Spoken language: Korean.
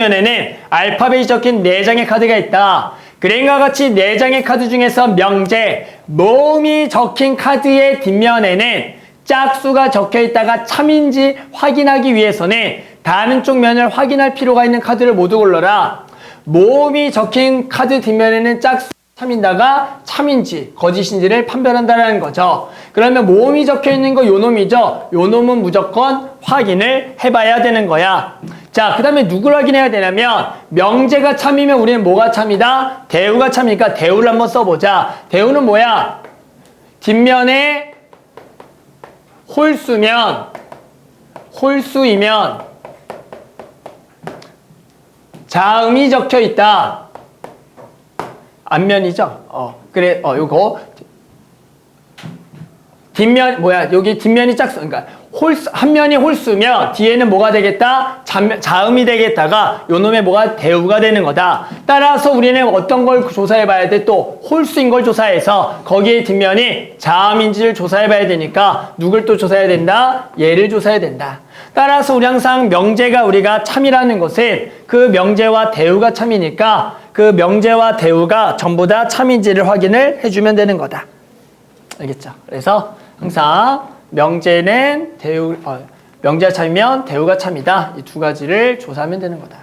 면에는 알파벳이 적힌 4장의 카드가 있다. 그림과 같이 4장의 카드 중에서 명제, 모음이 적힌 카드의 뒷면에는 짝수가 적혀 있다가 참인지 확인하기 위해서는 다른 쪽 면을 확인할 필요가 있는 카드를 모두 골라라. 모음이 적힌 카드 뒷면에는 짝수 참인다가 참인지 거짓인지를 판별한다는 거죠. 그러면 모음이 적혀 있는 거 요놈이죠. 요놈은 무조건 확인을 해봐야 되는 거야. 자, 그 다음에 누굴 확인해야 되냐면 명제가 참이면 우리는 뭐가 참이다? 대우가 참이니까 대우를 한번 써보자. 대우는 뭐야? 뒷면에 홀수면 홀수이면 자음이 적혀 있다. 앞면이죠. 어, 그래, 어, 요거. 뒷면, 뭐야, 여기 뒷면이 짝수, 그러니까 홀수, 한 면이 홀수면 뒤에는 뭐가 되겠다? 자, 자음이 되겠다가 요 놈의 뭐가 대우가 되는 거다. 따라서 우리는 어떤 걸 조사해 봐야 돼? 또 홀수인 걸 조사해서 거기에 뒷면이 자음인지를 조사해 봐야 되니까 누굴 또 조사해야 된다? 얘를 조사해야 된다. 따라서 우리 항상 명제가 우리가 참이라는 것은 그 명제와 대우가 참이니까 그 명제와 대우가 전부 다 참인지를 확인을 해주면 되는 거다. 알겠죠? 그래서 항상 명제는 대우, 어, 명제가 참이면 대우가 참이다. 이 두 가지를 조사하면 되는 거다.